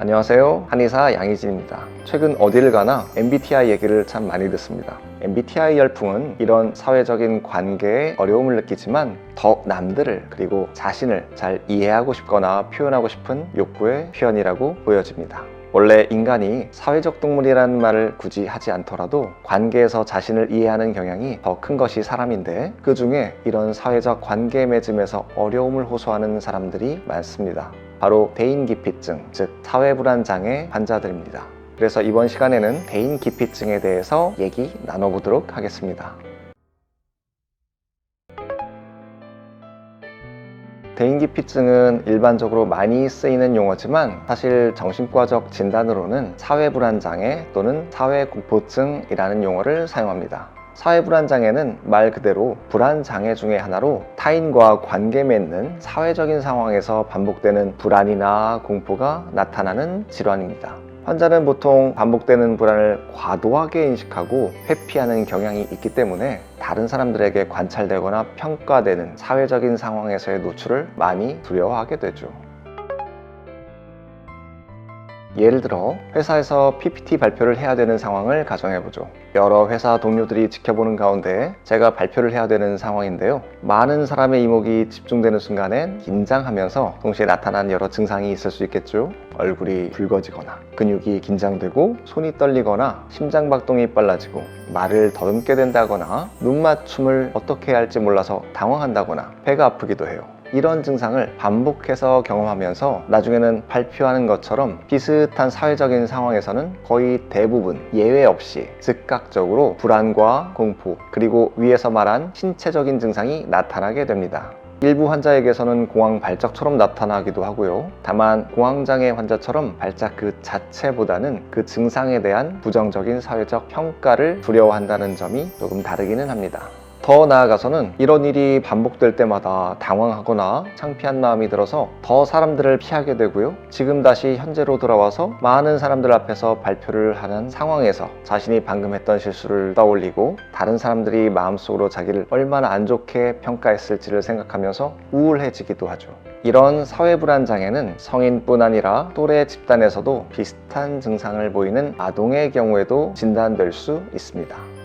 안녕하세요. 한의사 양희진입니다. 최근 어디를 가나 MBTI 얘기를 참 많이 듣습니다. MBTI 열풍은 이런 사회적인 관계에 어려움을 느끼지만 더 남들을 그리고 자신을 잘 이해하고 싶거나 표현하고 싶은 욕구의 표현이라고 보여집니다. 원래 인간이 사회적 동물이라는 말을 굳이 하지 않더라도 관계에서 자신을 이해하는 경향이 더 큰 것이 사람인데 그 중에 이런 사회적 관계 맺음에서 어려움을 호소하는 사람들이 많습니다. 바로 대인기피증, 즉 사회불안장애 환자들입니다. 그래서 이번 시간에는 대인기피증에 대해서 얘기 나눠보도록 하겠습니다. 대인기피증은 일반적으로 많이 쓰이는 용어지만 사실 정신과적 진단으로는 사회불안장애 또는 사회공포증이라는 용어를 사용합니다. 사회불안장애는 말 그대로 불안장애 중의 하나로 타인과 관계 맺는 사회적인 상황에서 반복되는 불안이나 공포가 나타나는 질환입니다. 환자는 보통 반복되는 불안을 과도하게 인식하고 회피하는 경향이 있기 때문에 다른 사람들에게 관찰되거나 평가되는 사회적인 상황에서의 노출을 많이 두려워하게 되죠. 예를 들어 회사에서 PPT 발표를 해야 되는 상황을 가정해보죠. 여러 회사 동료들이 지켜보는 가운데 제가 발표를 해야 되는 상황인데요. 많은 사람의 이목이 집중되는 순간엔 긴장하면서 동시에 나타난 여러 증상이 있을 수 있겠죠. 얼굴이 붉어지거나 근육이 긴장되고 손이 떨리거나 심장박동이 빨라지고 말을 더듬게 된다거나 눈 맞춤을 어떻게 해야 할지 몰라서 당황한다거나 배가 아프기도 해요. 이런 증상을 반복해서 경험하면서 나중에는 발표하는 것처럼 비슷한 사회적인 상황에서는 거의 대부분 예외 없이 즉각적으로 불안과 공포 그리고 위에서 말한 신체적인 증상이 나타나게 됩니다. 일부 환자에게서는 공황 발작처럼 나타나기도 하고요. 다만 공황장애 환자처럼 발작 그 자체보다는 그 증상에 대한 부정적인 사회적 평가를 두려워한다는 점이 조금 다르기는 합니다. 더 나아가서는 이런 일이 반복될 때마다 당황하거나 창피한 마음이 들어서 더 사람들을 피하게 되고요. 지금 다시 현재로 돌아와서 많은 사람들 앞에서 발표를 하는 상황에서 자신이 방금 했던 실수를 떠올리고 다른 사람들이 마음속으로 자기를 얼마나 안 좋게 평가했을지를 생각하면서 우울해지기도 하죠. 이런 사회불안 장애는 성인뿐 아니라 또래 집단에서도 비슷한 증상을 보이는 아동의 경우에도 진단될 수 있습니다.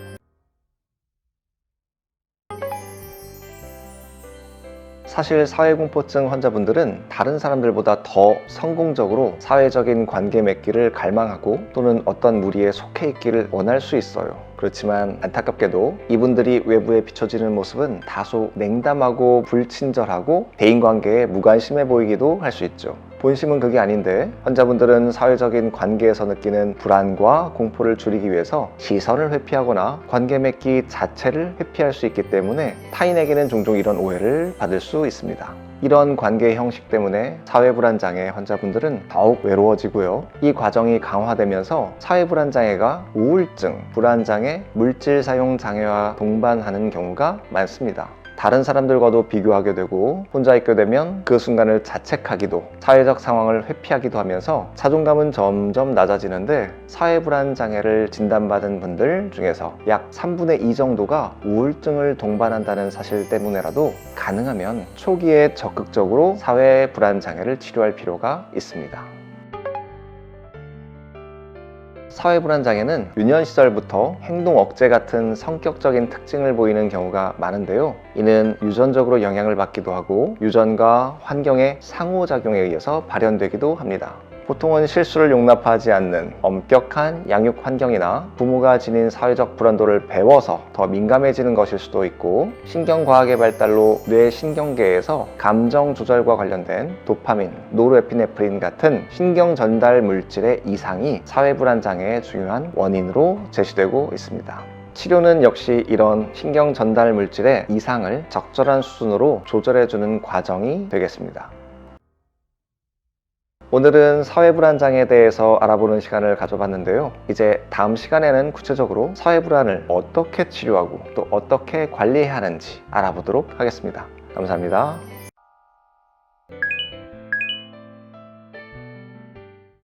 사실 사회공포증 환자분들은 다른 사람들보다 더 성공적으로 사회적인 관계 맺기를 갈망하고 또는 어떤 무리에 속해 있기를 원할 수 있어요. 그렇지만 안타깝게도 이분들이 외부에 비춰지는 모습은 다소 냉담하고 불친절하고 대인관계에 무관심해 보이기도 할 수 있죠. 본심은 그게 아닌데 환자분들은 사회적인 관계에서 느끼는 불안과 공포를 줄이기 위해서 시선을 회피하거나 관계 맺기 자체를 회피할 수 있기 때문에 타인에게는 종종 이런 오해를 받을 수 있습니다. 이런 관계 형식 때문에 사회불안장애 환자분들은 더욱 외로워지고요. 이 과정이 강화되면서 사회불안장애가 우울증, 불안장애, 물질 사용 장애와 동반하는 경우가 많습니다. 다른 사람들과도 비교하게 되고 혼자 있게 되면 그 순간을 자책하기도 사회적 상황을 회피하기도 하면서 자존감은 점점 낮아지는데 사회불안 장애를 진단받은 분들 중에서 약 3분의 2 정도가 우울증을 동반한다는 사실 때문에라도 가능하면 초기에 적극적으로 사회불안 장애를 치료할 필요가 있습니다. 사회불안장애는 유년 시절부터 행동 억제 같은 성격적인 특징을 보이는 경우가 많은데요. 이는 유전적으로 영향을 받기도 하고 유전과 환경의 상호작용에 의해서 발현되기도 합니다. 보통은 실수를 용납하지 않는 엄격한 양육 환경이나 부모가 지닌 사회적 불안도를 배워서 더 민감해지는 것일 수도 있고 신경과학의 발달로 뇌 신경계에서 감정 조절과 관련된 도파민, 노르에피네프린 같은 신경 전달 물질의 이상이 사회 불안 장애의 중요한 원인으로 제시되고 있습니다. 치료는 역시 이런 신경 전달 물질의 이상을 적절한 수준으로 조절해주는 과정이 되겠습니다. 오늘은 사회불안장애에 대해서 알아보는 시간을 가져봤는데요. 이제 다음 시간에는 구체적으로 사회불안을 어떻게 치료하고 또 어떻게 관리해야 하는지 알아보도록 하겠습니다. 감사합니다.